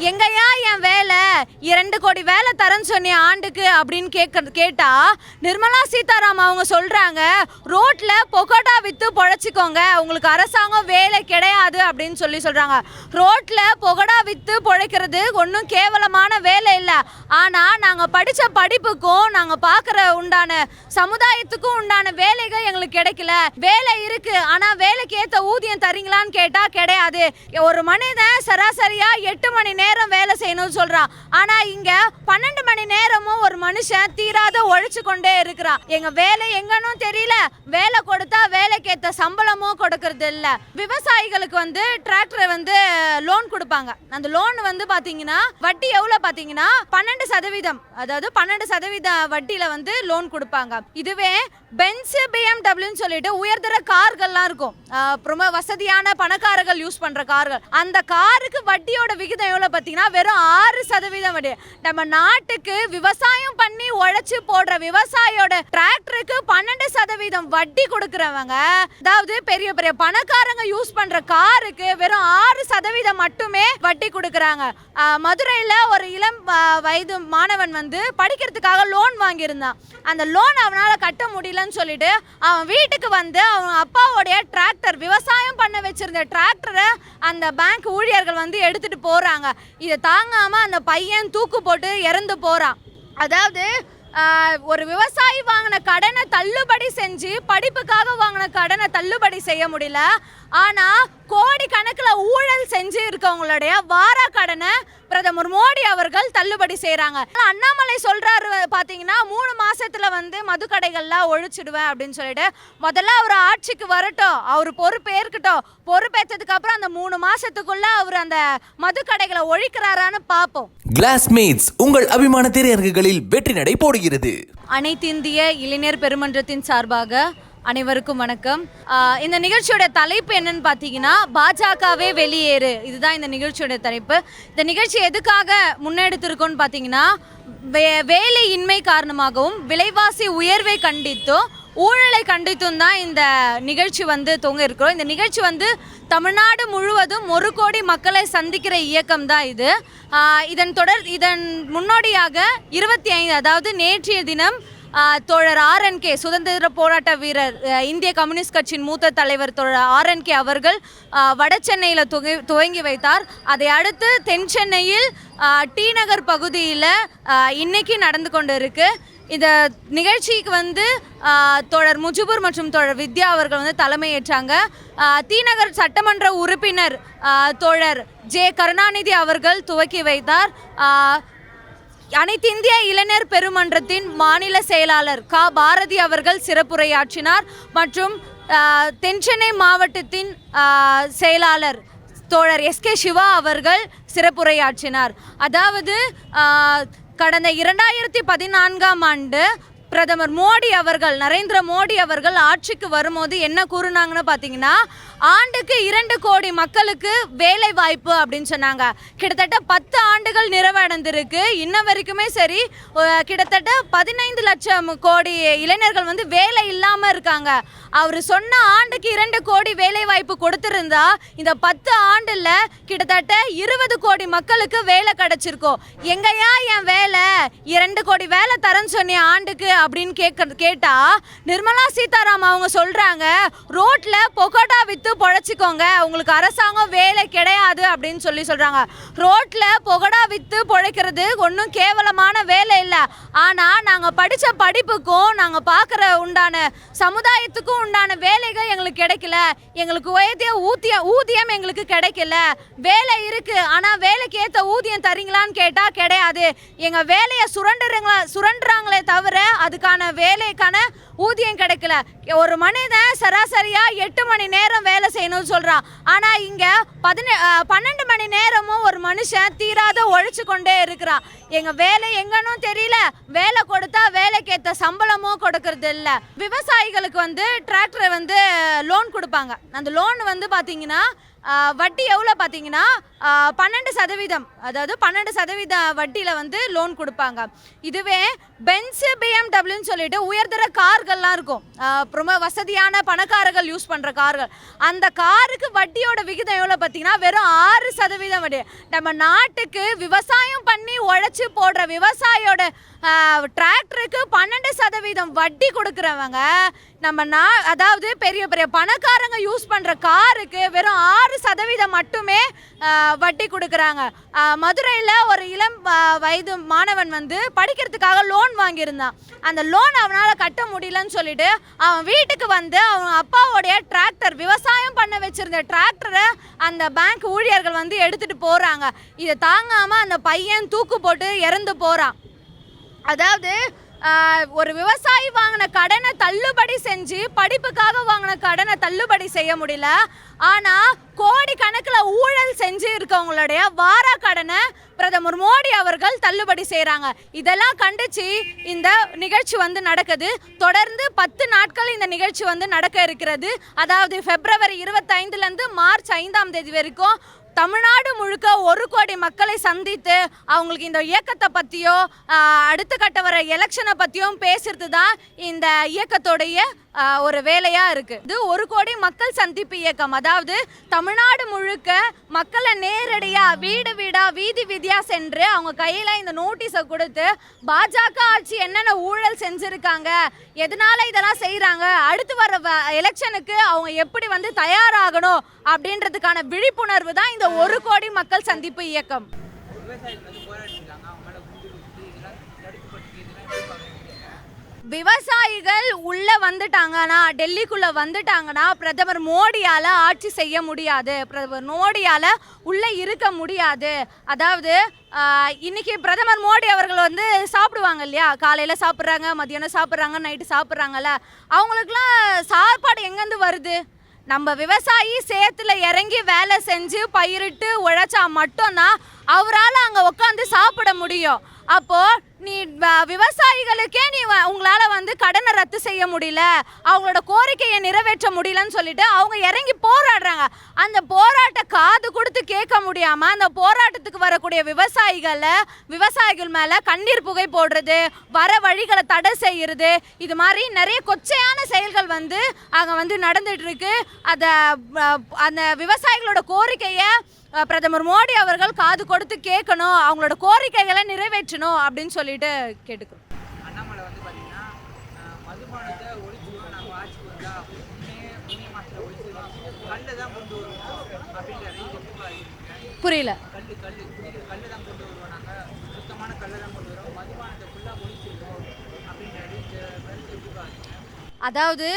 எங்கயா இரண்டு கோடி வேலை தரேன்னு சொன்னிய ஆண்டுக்கு அப்படின்னு கேட்க கேட்டா நிர்மலா சீதாராம் அவங்க சொல்றாங்க ரோட்ல பொக்கோட்டா வித்து பொழைச்சிக்கோங்க உங்களுக்கு அரசாங்கம் வேலை கிடையாது அப்படின்னு சொல்லி சொல்றாங்க. ரோட்ல பொகடா வித்து பொழைக்கிறது ஒன்றும் கேவலமான வேலை இல்லை. ஆனா நாங்க படிச்ச படிப்புக்கும் நாங்க பார்க்குற உண்டான சமுதாயத்துக்கும் உண்டான வேலைகள் எங்களுக்கு கிடைக்கல. வேலை இருக்கு ஆனா வேலைக்கு ஏத்த ஊதியம் தரீங்களான்னு கேட்டா கிடையாது. ஒரு மனிதன் சராசரியா எட்டு மணி நேரம் வேலை செய்யணும்னு சொல்றான். ஆனா இங்க பன்னெண்டு மணி நேரமும் ஒரு மனுஷன் தீராத ஒழிச்சு கொண்டே இருக்கிறான். எங்க வேலை எங்கன்னு தெரியல. வேலை கொடுத்தா வேலைக்கு சம்பளமும் கொடுக்கறது இல்ல. விவசாயிகளுக்கு வந்து டிராக்டர் வந்து லோன் கொடுப்பாங்க. அந்த லோன் வந்து பாத்தீங்கன்னா வட்டி எவ்வளவு பாத்தீங்கன்னா பன்னெண்டு சதவீதம் அதாவது பன்னெண்டு சதவீத வட்டியில வந்து லோன் கொடுப்பாங்க. இதுவே பென்ஸ் பிஎம்டபிள்யூன்னு சொல்லிட்டு உயர்தர கார்கள்லாம் இருக்கும். ரொம்ப வசதியான பணக்காரர்கள் யூஸ் பண்ற கார்கள். அந்த காருக்கு வட்டியோட விகிதம் எவ்வளவு பார்த்தீங்கன்னா வெறும் ஆறு சதவீதம் வட்டி நம்ம நாட்டுக்கு விவசாயம் பண்ணி உழைச்சு போடுற விவசாயியோட டிராக்டருக்கு பன்னெண்டு சதவீதம் வட்டி கொடுக்கறவங்க அதாவது பெரிய பெரிய பணக்காரங்க யூஸ் பண்ற காருக்கு வெறும் ஆறு சதவீதம் மட்டுமே வட்டி கொடுக்கறாங்க. மதுரையில் மதுரையில ஒரு இளம் வயது மாணவன் வந்து படிக்கிறதுக்காக லோன் வாங்கியிருந்தான். அந்த லோன் அவனால கட்ட முடியலன்னு சொல்லிட்டு அவன் வீட்டுக்கு வந்து அவன் அப்பாவுடைய டிராக்டர் விவசாயம் பண்ண வச்சிருந்த டிராக்டரை அந்த பேங்க் ஊழியர்கள் வந்து எடுத்துட்டு போறாங்க. இதை தாங்காம அந்த பையன் தூக்கு போட்டு இறந்து போறான். அதாவது ஒரு விவசாயி வாங்கின கடனை தள்ளுபடி செஞ்சு படிப்புக்காக வாங்கின கடனை தள்ளுபடி செய்ய முடியல. ஆனால் கோடி கணக்கில் ஊழல் செஞ்சு இருக்கவங்களுடைய வார கடனை பிரதமர் மோடி அவர்கள் தள்ளுபடி செய்றாங்க. ஆனா அண்ணாமலை சொல்றாரு பாத்தீங்கன்னா மூணு மாசத்துல வந்து மதுக்கடைகள்லாம் ஒழிச்சிடுவேன் அப்படின்னு சொல்லிட்டு. முதல்ல அவர் ஆட்சிக்கு வரட்டும் அவர் பொறுப்பேற்கட்டும். பொறுப்பேற்றதுக்கு அப்புறம் அந்த மூணு மாசத்துக்குள்ள அவர் அந்த மதுக்கடைகளை ஒழிக்கிறாரான்னு பார்ப்போம் கிளாஸ்மேட்ஸ் உங்கள் அபிமான திரையரங்குகளில் வெற்றி நடை போடுகிறது. அனைத்திந்திய இளைஞர் பெருமன்றத்தின் சார்பாக அனைவருக்கும் வணக்கம். இந்த நிகழ்ச்சியோட தலைப்பு என்னன்னு பார்த்தீங்கன்னா பாஜகவே வெளியேறு. இதுதான் இந்த நிகழ்ச்சியோட தலைப்பு. இந்த நிகழ்ச்சி எதுக்காக முன்னெடுத்திருக்கோன்னு பார்த்தீங்கன்னா வே வேலையின்மை காரணமாகவும் விலைவாசி உயர்வை கண்டித்தும் ஊழலை கண்டித்தும் தான் இந்த நிகழ்ச்சி வந்து தொங்க இருக்கிறோம். இந்த நிகழ்ச்சி வந்து தமிழ்நாடு முழுவதும் ஒரு கோடி மக்களை சந்திக்கிற இயக்கம் தான் இது. இதன் தொடர் இதன் முன்னோடியாக இருபத்தி ஐந்து அதாவது நேற்றைய தினம் தோழர் ஆர்என்கே சுதந்திர போராட்ட வீரர் இந்திய கம்யூனிஸ்ட் கட்சியின் மூத்த தலைவர் தோழர் ஆர்என்கே அவர்கள் ஆஹ் வட சென்னையில் துவங்கி துவங்கி வைத்தார். அதை அடுத்து தென் சென்னையில் டி நகர் பகுதியில் இன்னைக்கு நடந்து கொண்டு இருக்கு இந்த நிகழ்ச்சிக்கு வந்து தோழர் முஜிபுர் மற்றும் தோழர் வித்யா அவர்கள் வந்து தலைமையேற்றாங்க. ஆஹ் தீநகர் சட்டமன்ற உறுப்பினர் தோழர் ஜே கருணாநிதி அவர்கள் துவக்கி வைத்தார். அனைத்திந்திய இளைஞர் பெருமன்றத்தின் மாநில செயலாளர் கா. பாரதி அவர்கள் சிறப்புரையாற்றினார் மற்றும் தென்சென்னை மாவட்டத்தின் செயலாளர் தோழர் எஸ்கே சிவா அவர்கள் சிறப்புரையாற்றினார். அதாவது கடந்த இரண்டாயிரத்தி பதினான்காம் ஆண்டு பிரதமர் மோடி அவர்கள் நரேந்திர மோடி அவர்கள் ஆட்சிக்கு வரும்போது என்ன கூறுனாங்கன்னு பார்த்தீங்கன்னா ஆண்டுக்கு இரண்டு கோடி மக்களுக்கு வேலை வாய்ப்பு அப்படின்னு சொன்னாங்க. கிட்டத்தட்ட பத்து ஆண்டுகள் நிறைவடைந்திருக்கு. இன்ன வரைக்குமே சரி கிட்டத்தட்ட பதினைந்து லட்சம் கோடி இளைஞர்கள் வந்து வேலை இல்லாமல் இருக்காங்க. அவர் சொன்ன ஆண்டுக்கு இரண்டு கோடி வேலை வாய்ப்பு கொடுத்திருந்தா இந்த பத்து ஆண்டில் கிட்டத்தட்ட இருபது கோடி மக்களுக்கு வேலை கிடைச்சிருக்கும். எங்கயா என் வேலை? இரண்டு கோடி வேலை தரேன்னு சொன்னிய ஆண்டுக்கு அப்படின்னு கேட்க கேட்டா நிர்மலா சீதாராம் அவங்க சொல்றாங்க ரோட்ல பொகோட்டா வித்து பொழைச்சிக்கோங்க உங்களுக்கு அரசாங்கம் வேலை கிடையாது அப்படின்னு சொல்லி சொல்றாங்க. ரோட்ல பொகடா வித்து பொழைக்கிறது ஒன்றும் கேவலமான வேலை இல்லை. ஆனா நாங்க படிச்ச படிப்புக்கும் நாங்க பார்க்குற உண்டான சமுதாயத்துக்கும் உண்டான வேலைகள் எங்களுக்கு கிடைக்கல. எங்களுக்கு உயர்த்திய ஊதியம் ஊதியம் எங்களுக்கு கிடைக்கல. வேலை இருக்கு ஆனா வேலைக்கு ஏற்ற ஊதியம் தரீங்களான்னு கேட்டா கிடையாது. எங்க வேலையை சுரண்டுறீங்களா சுரண்டுறாங்களே தவிர அதுக்கான வேலைக்கான ஊதியம் கிடைக்கல. ஒரு மனிதன் சராசரியா எட்டு மணி நேரம் வேலை செய்யணும்னு சொல்றான். ஆனா இங்க பதினே பன்னெண்டு மணி நேரமும் ஒரு மனுஷன் தீராத ஒழிச்சு கொண்டே இருக்கிறான். எங்க வேலை எங்கன்னு தெரியல. வேலை கொடுத்தா வேலைக்கேற்ற சம்பளமும் கொடுக்கறது இல்ல. விவசாயிகளுக்கு வந்து டிராக்டரை வந்து லோன் கொடுப்பாங்க. அந்த லோன் வந்து பாத்தீங்கன்னா வட்டி எவ்வளோ பார்த்தீங்கன்னா பன்னெண்டு சதவீதம் அதாவது பன்னெண்டு சதவீத வட்டியில் வந்து லோன் கொடுப்பாங்க. இதுவே பென்ஸு பிஎம்டபிள்யூன்னு சொல்லிட்டு உயர்தர கார்கள்லாம் இருக்கும். ரொம்ப வசதியான பணக்காரர்கள் யூஸ் பண்ணுற கார்கள். அந்த காருக்கு வட்டியோட விகிதம் எவ்வளோ பார்த்தீங்கன்னா வெறும் ஆறு சதவீதம் வட்டி. நம்ம நாட்டுக்கு விவசாயம் பண்ணி உழைச்சி போடுற விவசாயியோட டிராக்டருக்கு பன்னெண்டு சதவீதம் வட்டி கொடுக்குறவங்க நம்ம நான் அதாவது பெரிய பெரிய பணக்காரங்க யூஸ் பண்ணுற காருக்கு வெறும் ஆறு சதவீதம் மட்டுமே வட்டி கொடுக்குறாங்க. மதுரையில் ஒரு இளம் வயது மாணவன் வந்து படிக்கிறதுக்காக லோன் வாங்கியிருந்தான். அந்த லோன் அவனால் கட்ட முடியலன்னு சொல்லிட்டு அவன் வீட்டுக்கு வந்து அவன் அப்பாவோடைய டிராக்டர் விவசாயம் பண்ண வச்சுருந்த டிராக்டரை அந்த பேங்க் ஊழியர்கள் வந்து எடுத்துகிட்டு போகிறாங்க இதை தாங்காமல் அந்த பையன் தூக்கு போட்டு இறந்து போகிறான் அதாவது ஒரு விவசாயி வாங்கின கடனை தள்ளுபடி செஞ்சு படிப்புக்காக வாங்கின கடனை தள்ளுபடி செய்ய முடியல. ஆனால் கோடி கணக்கில் ஊழல் செஞ்சு இருக்கவங்களுடைய வாரா கடனை பிரதமர் மோடி அவர்கள் தள்ளுபடி செய்கிறாங்க இதெல்லாம் கண்டிச்சு இந்த நிகழ்ச்சி வந்து நடக்குது. தொடர்ந்து பத்து நாட்கள் இந்த நிகழ்ச்சி வந்து நடக்க இருக்கிறது. அதாவது பிப்ரவரி இருபத்தைந்துலேருந்து மார்ச் ஐந்தாம் தேதி வரைக்கும் தமிழ்நாடு முழுக்க ஒரு கோடி மக்களை சந்தித்து அவங்களுக்கு இந்த இயக்கத்தை பற்றியோ அடுத்த கட்ட வர எலெக்ஷனை பற்றியும் பேசுறது தான் இந்த இயக்கத்தோடைய ஒரு வேலையாக இருக்குது இது ஒரு கோடி மக்கள் சந்திப்பு இயக்கம். அதாவது தமிழ்நாடு முழுக்க மக்களை நேரடியாக வீடு வீடாக வீதி வீதியாக சென்று அவங்க கையில் இந்த நோட்டீஸை கொடுத்து பாஜக ஆட்சி என்னென்ன ஊழல் செஞ்சுருக்காங்க எதனால இதெல்லாம் செய்கிறாங்க அடுத்து வர எலெக்ஷனுக்கு அவங்க எப்படி வந்து தயாராகணும் அப்படின்றதுக்கான விழிப்புணர்வு தான் இந்த ஒரு கோடி மக்கள் சந்திப்பு இயக்கம். விவசாயிகள் உள்ள வந்துட்டாங்கன்னா டெல்லிக்குள்ளே வந்துட்டாங்கன்னா பிரதமர் மோடியால் ஆட்சி செய்ய முடியாது. பிரதமர் மோடியால் உள்ளே இருக்க முடியாது. அதாவது இன்னைக்கு பிரதமர் மோடி அவர்கள் வந்து சாப்பிடுவாங்க இல்லையா? காலையில் சாப்பிட்றாங்க மதியானம் சாப்பிட்றாங்க நைட்டு சாப்பிட்றாங்கல்ல. அவங்களுக்குலாம் சாப்பாடு எங்கேருந்து வருது? நம்ம விவசாயி சேத்துல இறங்கி வேலை செஞ்சு பயிரிட்டு உழைச்சா மட்டும்தான் அவரால் அங்கே உட்காந்து சாப்பிட முடியும். அப்போ நீ விவசாயிகளுக்கே நீ வ- உங்களால வந்து கடனை ரத்து செய்ய முடியல. அவங்களோட கோரிக்கையை நிறைவேற்ற முடியலன்னு சொல்லிட்டு அவங்க இறங்கி போராடுறாங்க. அந்த போராட்ட காது கொடுத்து கேட்க முடியாம அந்த போராட்டத்துக்கு வரக்கூடிய விவசாயிகளை விவசாயிகள் மேல கண்ணீர் புகை போடுறது வர வழிகளை தடை செய்யறது இது மாதிரி நிறைய கொச்சையான செயல்கள் வந்து அங்கே வந்து நடந்துட்டு இருக்கு. அதை அந்த விவசாயிகளோட கோரிக்கையை பிரதமர் மோடி அவர்கள் காது கொடுத்து கேட்கணும் அவங்களோட கோரிக்கைகளை நிறைவேற்றணும் அப்படின்னு சொல்லிட்டு கேட்டுக்கிறோம். அண்ணாமலை வந்து பார்த்தீங்கன்னா மதுபானத்தை வந்தா கல்லை தான் கொண்டு வருவோம் அப்படின்ற புரியல. கல் கல் குடிக்கிற கல்லை தான் கொண்டு வருவோம் நாங்கள் சுத்தமான கல்லை தான் கொண்டு வருவோம் மதுபானத்தை ஃபுல்லாக ஒழிச்சிருவோம் அப்படின்ற ரேஞ்ச் கருத்து எப்படி பாருங்க அதாவது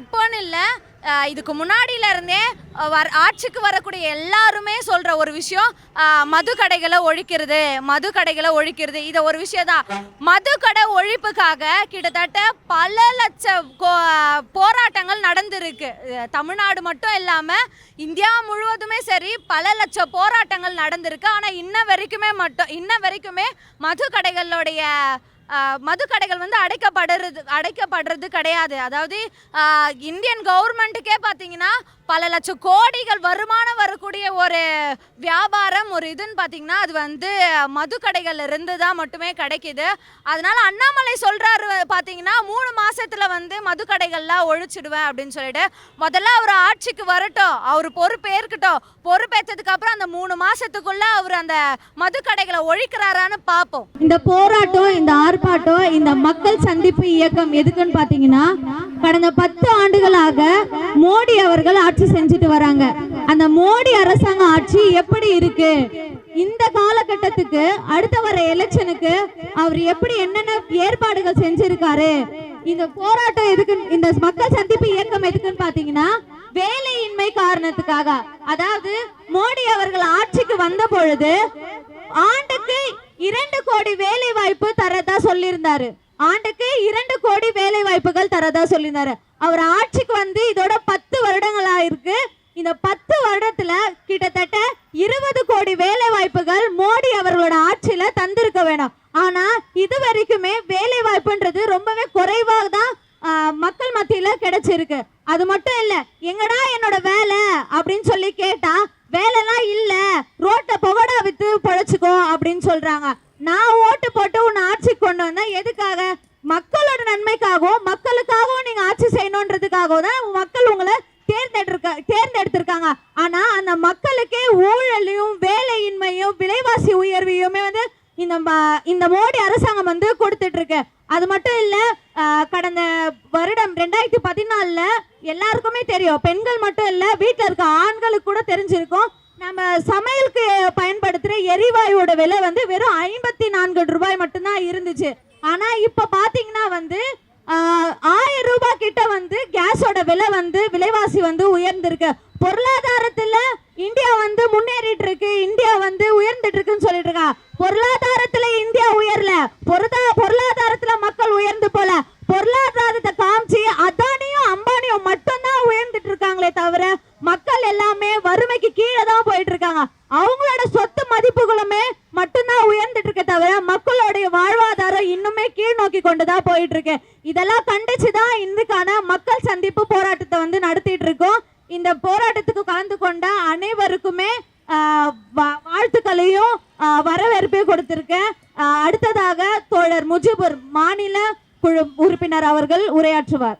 இப்போன்னு இல்லை இதுக்கு முன்னாடியில இருந்தே வர் ஆட்சிக்கு வரக்கூடிய எல்லாருமே சொல்ற ஒரு விஷயம் மது கடைகளை ஒழிக்கிறது மது கடைகளை ஒழிக்கிறது. இதை ஒரு விஷயம் தான். மது கடை ஒழிப்புக்காக கிட்டத்தட்ட பல லட்ச கோ- போராட்டங்கள் நடந்திருக்கு. தமிழ்நாடு மட்டும் இல்லாமல் இந்தியா முழுவதுமே சரி பல லட்ச போராட்டங்கள் நடந்திருக்கு. ஆனால் இன்ன வரைக்குமே மட்டும் இன்ன வரைக்குமே மது கடைகளுடைய மது கடைகள் வந்து அடைக்கப்படுறது அடைக்கப்படுறது கிடையாது. அதாவது இந்தியன் கவர்மெண்ட்டுக்கே பார்த்தீங்கன்னா பல லட்சம் கோடிகள் வருமானம் வரக்கூடிய ஒரு வியாபாரம் ஒரு இதுன்னு பார்த்தீங்கன்னா அது வந்து மது இருந்து தான் மட்டுமே கிடைக்கிது. அதனால அண்ணாமலை சொல்கிறாரு பார்த்தீங்கன்னா மூணு மாதத்தில் வந்து மதுக்கடைகள்லாம் ஒழிச்சிடுவேன் அப்படின்னு சொல்லிட்டு. முதல்ல அவர் ஆட்சிக்கு வரட்டும். அவர் பொறுப்பேற்கட்டும் பொறுப்பேற்றதுக்கப்புறம் அந்த மூணு மாதத்துக்குள்ளே அவர் அந்த மது கடைகளை ஒழிக்கிறாரான்னு பார்ப்போம் இந்த போராட்டம் இந்த ஆர்ப்பாட்டம் இந்த மக்கள் சந்திப்பு இயக்கம் எதுக்குன்னு பார்த்தீங்கன்னா கடந்த பத்து ஆண்டுகளாக மோடி அவர்கள் ஆட்சி ஆட்சி செஞ்சுட்டு வராங்க. அந்த மோடி அரசாங்க ஆட்சி எப்படி இருக்கு? இந்த காலகட்டத்துக்கு அடுத்த வர எலெக்ஷனுக்கு அவர் எப்படி என்னென்ன ஏற்பாடுகள் செஞ்சிருக்காரு? இந்த போராட்டம் எதுக்கு இந்த மக்கள் சந்திப்பு இயக்கம் எதுக்குன்னு பாத்தீங்கன்னா வேலையின்மை காரணத்துக்காக. அதாவது மோடி அவர்கள் ஆட்சிக்கு வந்த பொழுது ஆண்டுக்கு இரண்டு கோடி வேலை வாய்ப்பு தரதா சொல்லியிருந்தாரு. ஆண்டுக்கு இரண்டு கோடி வேலை வாய்ப்புகள் தரதா சொல்லியிருந்தாரு. அவர் ஆட்சிக்கு வந்து இது பத்து வருடத்துல கிட்டத்தட்ட இருபது கோடி வேலை வாய்ப்புகள் மோடி அவர்களோட ஆட்சியில தந்திருக்க வேணும். ஆனா இது வரைக்குமே வேலை வாய்ப்புன்றது ரொம்பவே குறைவாக தான் மக்கள் மத்தியில கிடைச்சிருக்கு. அது மட்டும் இல்ல எங்கடா என்னோட வேலை அப்படின்னு சொல்லி கேட்டா வேலைலாம் இல்ல ரோட்ட புகடா வித்து பொழைச்சிக்கோ அப்படின்னு சொல்றாங்க. நான் ஓட்டு போட்டு உன்னை ஆட்சிக்கு கொண்டு வந்தேன் எதுக்காக மக்களோட நன்மைக்காகவும் மக்களுக்காகவும் நீங்க ஆட்சி செய்யணுன்றதுக்காகவும் தான் மக்கள் உங்களை தேர்ந்தெடுக்க தேர்ந்தெடுத்திருக்காங்க ஆனா அந்த மக்களுக்கே ஊழலையும் வேலையின்மையும் விலைவாசி உயர்வையுமே வந்து இந்த ம- இந்த மோடி அரசாங்கம் வந்து கொடுத்துட்டு இருக்கு அது மட்டும் இல்ல ஆஹ், கடந்த வருடம் ரெண்டாயிரத்தி பதினாலுல எல்லாருக்குமே தெரியும். பெண்கள் மட்டும் இல்ல வீட்டில் இருக்க ஆண்களுக்கு கூட தெரிஞ்சிருக்கும். நம்ம சமையலுக்கு பயன்படுத்துற எரிவாயுவோட விலை வந்து வெறும் ஐம்பத்தி நான்கு ரூபாய் மட்டும்தான் இருந்துச்சு. ஆனா இப்ப பாத்தீங்கன்னா வந்து ஆயிரம் ரூபாய் கிட்ட வந்து கேஸோட விலை வந்து விலைவாசி வந்து உயர்ந்திருக்கு. பொருளாதாரத்துல இந்தியா வந்து முன்னேறிட்டு இருக்கு. இந்தியா வந்து உயர்ந்துட்டு இருக்குன்னு சொல்லிட்டு இருக்கா. பொருளாதார இந்தியா உயரல பொருதா பொருளாதாரத்துல மக்கள் உயர்ந்து போல பொருளாதாரத்தை காமிச்சு அதானியும் அம்பானியும் மட்டும்தான் உயர்ந்துட்டு இருக்காங்களே தவிர மக்கள் எல்லாமே வறுமைக்கு கீழே தான் போயிட்டு இருக்காங்க அவங்களோட சொத்து மதிப்புகளுமே மட்டும்தான் உயர்ந்துட்டு இருக்க தவிர மக்களுடைய வாழ்வாதாரம் இன்னுமே கீழ் நோக்கி கொண்டு தான் போயிட்டு இருக்கு இதெல்லாம் கண்டிச்சுதான் தான் மக்கள் சந்திப்பு போராட்டத்தை வந்து நடத்திட்டு இருக்கோம் இந்த போராட்டத்துக்கு கலந்து கொண்ட அனைவருக்குமே வா- வாழ்த்துக்களையும் வரவேற்பையும் கொடுத்திருக்கேன். அடுத்ததாக தோழர் முஜிபுர் மாநில குழு உறுப்பினர் அவர்கள் உரையாற்றுவார்.